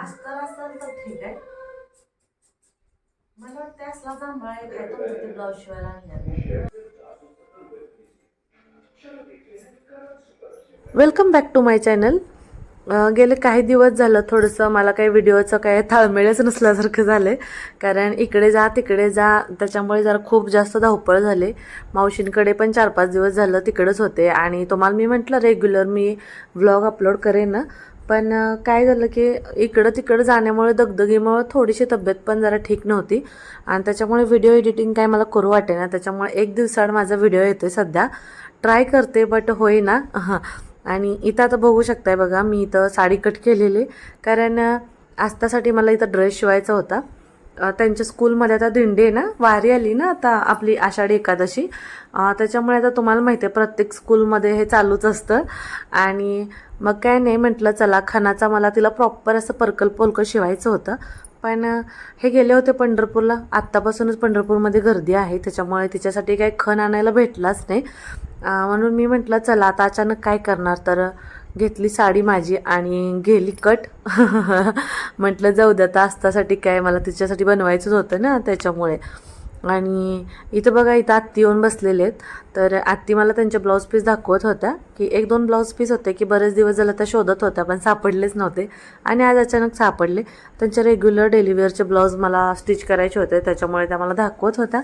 अस्तर असेल तर ठीक आहे. मला वाटतं असला जांभळा आहे तुमचं ते ब्लाऊज शिवायला आणल्या welcome back to my channel गेले काही दिवस झालं थोडंसं मला काही व्हिडिओचं काय ताळमेळच नसल्यासारखं झालं आहे कारण इकडे जा तिकडे जा त्याच्यामुळे जरा खूप जास्त धावपळ झाले. मावशींकडे पण चार पाच दिवस झालं तिकडंच होते. आणि तुम्हाला मी म्हटलं रेग्युलर मी व्लॉग अपलोड करेन. ना पण काय झालं की इकडं तिकडं जाण्यामुळे दगदगीमुळे थोडीशी तब्येत पण जरा ठीक नव्हती. आणि त्याच्यामुळे व्हिडिओ एडिटिंग काय मला करू वाटे ना त्याच्यामुळे एक दिवसाआड माझा व्हिडिओ येतो आहे सध्या. ट्राय करते बट होईना. हां. आणि इथं आता बघू शकताय बघा मी इथं साडी कट केलेली. कारण आस्तासाठी मला इथं ड्रेस शिवायचा होता. त्यांच्या स्कूलमध्ये आता दिंडी आहे ना वारी आली ना आता आपली आषाढी एकादशी. त्याच्यामुळे आता तुम्हाला माहिती आहे प्रत्येक स्कूलमध्ये हे चालूच असतं. आणि मग काय नाही म्हटलं चला खानाचा मला तिला प्रॉपर असं पर्कल पोलकं शिवायचं होतं. पण हे गेले होते पंढरपूरला. आत्तापासूनच पंढरपूरमध्ये गर्दी आहे त्याच्यामुळे तिच्यासाठी काही खण आणायला भेटलाच नाही. म्हणून मी म्हटलं चला आता अचानक काय करणार? तर घेतली साडी माझी आणि गेली कट. म्हटलं जाऊ द्या आता आस्तासाठी काय मला तिच्यासाठी बनवायचंच होतं ना त्याच्यामुळे. आणि इथं बघा इथं आत्ती येऊन बसलेले आहेत. तर आत्ती मला त्यांच्या ब्लाऊज पीस दाखवत होत्या की एक दोन ब्लाऊज पीस होते की बरेच दिवस झालं त्या शोधत होत्या पण सापडलेच नव्हते. आणि आज अचानक सापडले. त्यांच्या रेग्युलर डेलिव्हरचे ब्लाऊज मला स्टिच करायचे होते त्याच्यामुळे त्या मला दाखवत होत्या.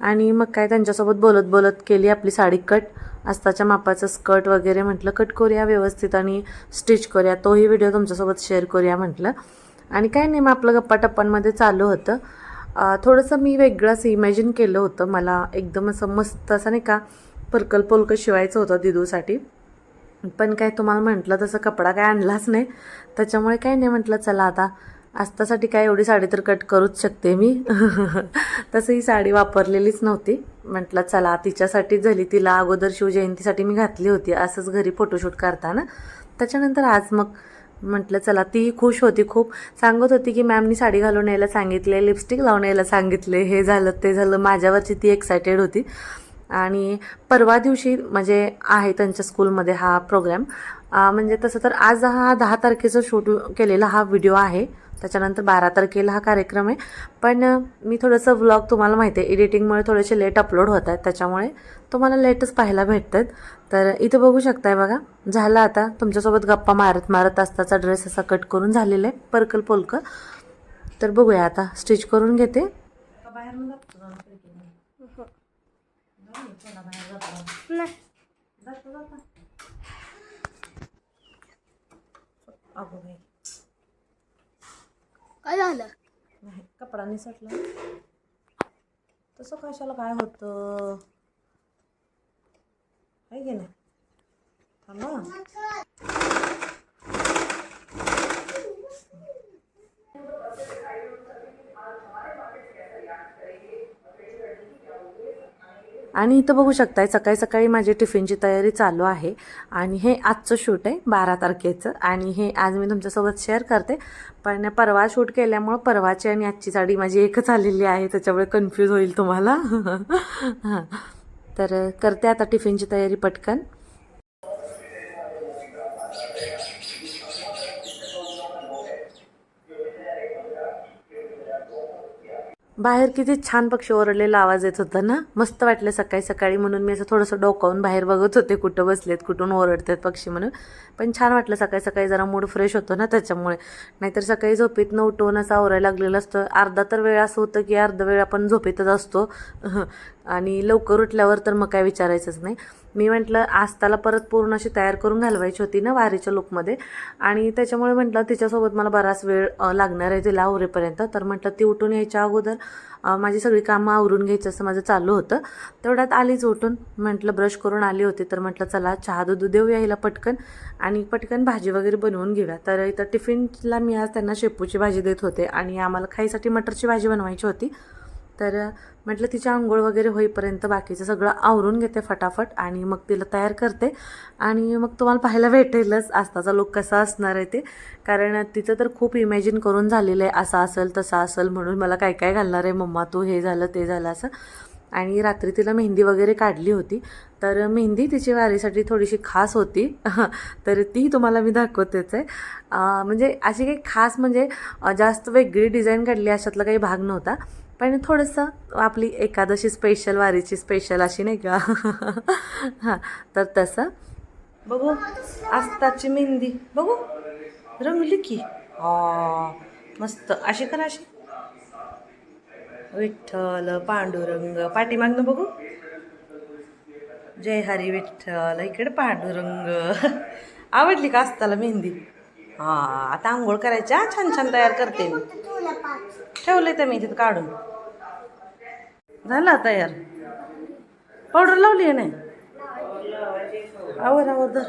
आणि मग काय त्यांच्यासोबत बोलत बोलत केली आपली साडी कट. आस्ताच्या मापाचं स्कर्ट वगैरे म्हटलं कट करूया व्यवस्थित आणि स्टिच करूया. तोही व्हिडिओ तुमच्यासोबत शेअर करूया म्हटलं. आणि काय नाही मग आपलं गप्पा टप्पांमध्ये चालू होतं. थोडंसं मी वेगळंच इमॅजिन केलं होतं. मला एकदम असं मस्त असं नाही का पर्कल पोलकं शिवायचं होतं दिदूसाठी. पण काय तुम्हाला म्हटलं तसं कपडा काय आणलाच नाही. त्याच्यामुळे काय नाही म्हटलं चला आता आस्तासाठी काय एवढी साडी तर कट करूच शकते मी. तसं ही साडी वापरलेलीच नव्हती. म्हटलं चला तिच्यासाठीच झाली तिला अगोदर शिवजयंतीसाठी मी घातली होती. असंच घरी फोटोशूट करताना. त्याच्यानंतर आज मग म्हटलं चला ती खुश होती खूप. सांगत होती की मॅमनी साडी घालून यायला सांगितले लिपस्टिक लावून यायला सांगितले. हे झालं ते झालं. माझ्यावरची ती एक्सायटेड होती. आणि परवा दिवशी म्हणजे आहे त्यांच्या स्कूलमध्ये हा प्रोग्रॅम म्हणजे तसं तर आज हा दहा तारखेचं शूट केलेला हा व्हिडिओ आहे. त्याच्यानंतर बारा तारखेला हा कार्यक्रम आहे. पण मी थोडंसं व्लॉग तुम्हाला माहिती आहे एडिटिंगमुळे थोडेसे लेट अपलोड होत आहेत. त्याच्यामुळे तुम्हाला लेटच पाहायला भेटतात. तर इथं बघू शकताय बघा झालं आता तुमच्यासोबत गप्पा मारत मारत असताचा ड्रेस असा कट करून झालेला आहे पर्कल पोलकं. तर बघूया आता स्टिच करून घेते. बाहेर काय झालं? नाही कपडा निसटला तसं कशाला काय होतं? आहे की नाही? थांबा. आणि इथं बघू शकताय सकाळी सकाळी माझी टिफिनची तयारी चालू आहे. आणि हे आजचं शूट आहे बारा तारखेचं. आणि हे आज मी तुमच्यासोबत शेअर करते. पण परवा शूट केल्यामुळं परवाची आणि आजची साडी माझी एकच आलेली आहे त्याच्यामुळे कन्फ्यूज होईल तुम्हाला. हां तर करते आता टिफिनची तयारी पटकन. बाहेर किती छान पक्षी ओरडलेला आवाज येत होता ना? मस्त वाटलं सकाळी सकाळी म्हणून मी असं थोडंसं डोकावून बाहेर बघत होते कुठं बसलेत कुठून ओरडतात पक्षी म्हणून. पण छान वाटलं सकाळी सकाळी जरा मूड फ्रेश होतो ना त्याच्यामुळे. नाहीतर सकाळी झोपेतनं उठवून असं ओरायला लागलेलं असतं. अर्धा तर वेळ असं होतं की अर्धा वेळ आपण झोपेतच असतो. आणि लवकर उठल्यावर तर मग काय विचारायचंच नाही. मी म्हटलं आस्ताला परत पूर्ण अशी तयार करून घालवायची होती ना वारीच्या लुकमध्ये आणि त्याच्यामुळे म्हटलं तिच्यासोबत मला बराच वेळ लागणार आहे तिला आवरेपर्यंत. तर म्हटलं ती उठून यायच्या अगोदर माझी सगळी कामं आवरून घ्यायचं असं माझं चालू होतं. तेवढ्यात आलीच उठून. म्हटलं ब्रश करून आली होती. तर म्हटलं चला चहा दूध देऊया हिला पटकन आणि पटकन भाजी वगैरे बनवून घेऊया. तर इथं टिफिनला मी आज त्यांना शेपूची भाजी देत होते आणि आम्हाला खाईसाठी मटरची भाजी बनवायची होती. तर म्हटलं तिची आंघोळ वगैरे होईपर्यंत बाकीचं सगळं आवरून घेते फटाफट आणि मग तिला तयार करते. आणि मग तुम्हाला पाहायला भेटेलच आस्ताचा लुक कसा असणार आहे ते. कारण तिचं तर खूप इमॅजिन करून झालेलं आहे असं असेल तसं असेल म्हणून मला काय काय घालणार आहे मम्मा तू हे झालं ते झालं असं. आणि रात्री तिला मेहंदी वगैरे काढली होती. तर मेहंदी तिची वारीसाठी थोडीशी खास होती. तर ती तुम्हाला मी दाखवतेच आहे. म्हणजे अशी काही खास म्हणजे जास्त वेगळी डिझाईन काढली अशातला काही भाग नव्हता. पण थोडंसं आपली एकादशी स्पेशल वारीची स्पेशल अशी नाही का? हां तर तसं. बघू आस्ताची मेहंदी. बघू रंगली की. मस्त. अशी करा अशी. विठ्ठल पांडुरंग. पाठीमागनं बघू. जय हरी विठ्ठल. इकडे पांडुरंग. आवडली का असताला मेहंदी? हां आता आंघोळ करायच्या. छान छान तयार करते. मी ठेवलंय त्या मी तिथं काढून. झाला तयार. पावडर लावली आहे नाही? आवर आवर धर.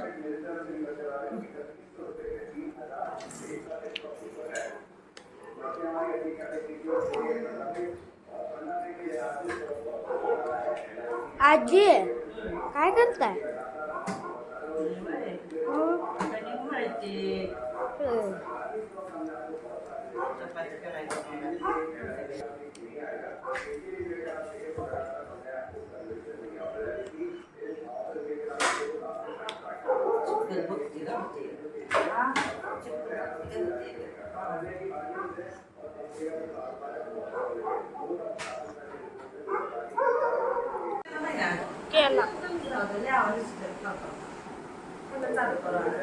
आजी काय करताय? da fare per കേരള ಒಂದು ಸಾಕು ಪರವಾಗಿಲ್ಲ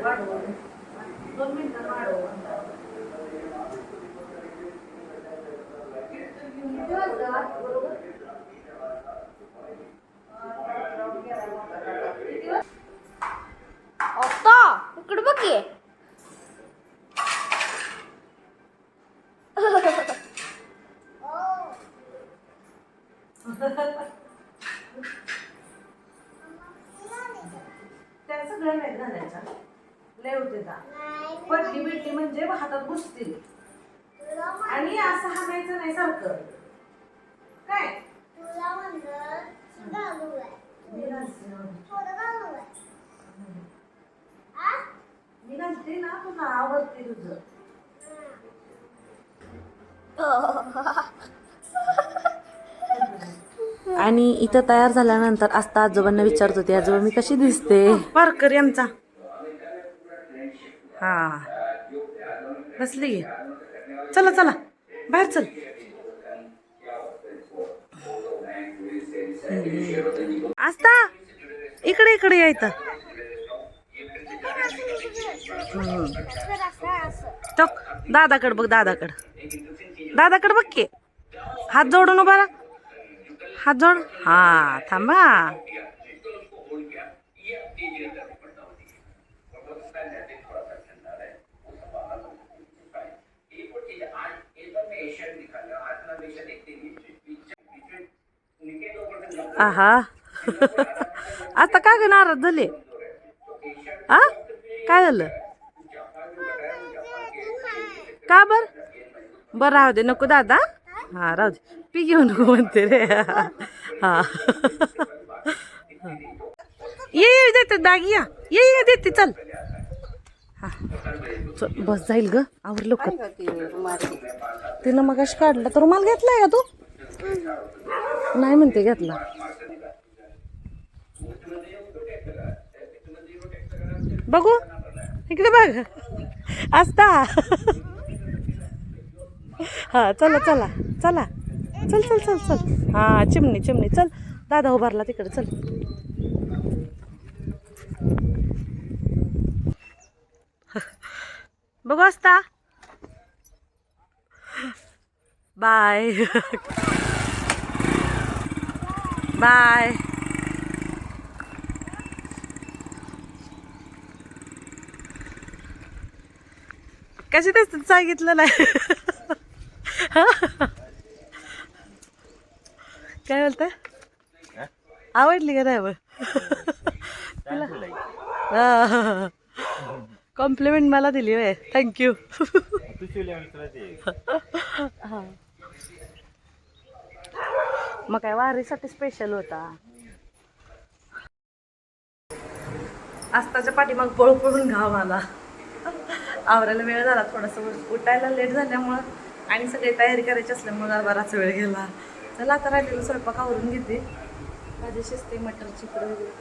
ಮಾಡುವ ಒಂದು आता इकडे बघ की. त्या सगळ्या नाही घालायच्या लय होते जा पडली बिडली म्हणजे हातात घुसतील. आणि असं हाणायचं नाही सारखं. काय? मी घालते ना. तुला आवडते तुझं. आणि इथं तयार झाल्यानंतर आस्ता आजोबांना विचारत होते आजोबा मी कशी दिसते? पारकर यांचा. हा. बसली चला चला. बाहेर चल. आस्ता इकडे इकडे यायचं टक दादाकड बघ दादाकड. दादाकड बघ की. हात जोडून उभा हात जोड. हा थांबा. आहा. आता का ग नाराज झाले? आ? काय झालं? का बर? बर राहू दे. नको दादा. हा राहू दे. पी घेऊ नको म्हणते रे. हा. ये ये देते दागी या. ये ये देते चल. हा. चल बस जाईल ग. आवर लोक तिनं मग अशी काढला तर रुमाल घेतलाय का तू? नाही म्हणते घेतला. बघू. इकडे बघ. असता हा चला चला चला. चल चल चल चल. हा चिमणी चिमणी. चल दादा उभारला तिकडे चल. बघू असता बाय. बाय. कशी दिसते सांगितलं नाही. काय बोलताय आवडली का नाही मग? कॉम्प्लिमेंट मला दिली होय. थँक्यू मग काय वारीसाठी स्पेशल होता. आस्ताच्या पाठीमाग पळू पळून घाव आला. आवरायला वेळ झाला थोडासा उठायला लेट झाल्यामुळं आणि सगळी तयारी करायची असल्यामुळं दरबाराचा बराच वेळ गेला. चला आता राहिलेलं स्वयंपाक आवरून घेते. माझी शिजते मटरची इकडे वगैरे घेते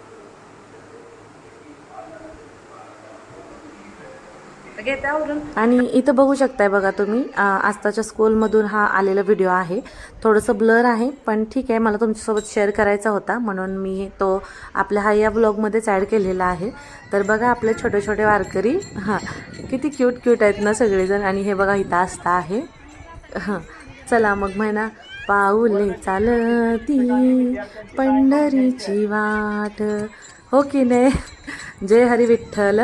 आवरून आणि इथं बघू शकताय बघा तुम्ही आस्ताच्या स्कूलमधून हा आलेला व्हिडिओ आहे. थोडंसं ब्लर आहे पण ठीक आहे मला तुमच्यासोबत शेअर करायचा होता. म्हणून मी तो आपल्या हा या ब्लॉगमध्येच ॲड केलेला आहे. तर बघा आपले छोटे छोटे वारकरी हां किती क्यूट क्यूट आहेत ना सगळेजण. आणि हे बघा इथं आस्था आहे. हां चला मग म्हणा पाऊले चालती पंढरीची वाट. हो की नाही? जय हरी विठ्ठल.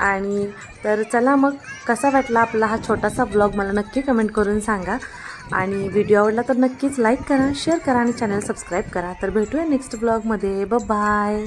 आणि तर चला मग कसा वाटला आपला हा छोटासा ब्लॉग मला नक्की कमेंट करून सांगा. आणि व्हिडिओ आवडला तर नक्कीच लाईक करा शेअर करा आणि चॅनल सबस्क्राईब करा. तर भेटूया नेक्स्ट ब्लॉगमध्ये ब बाय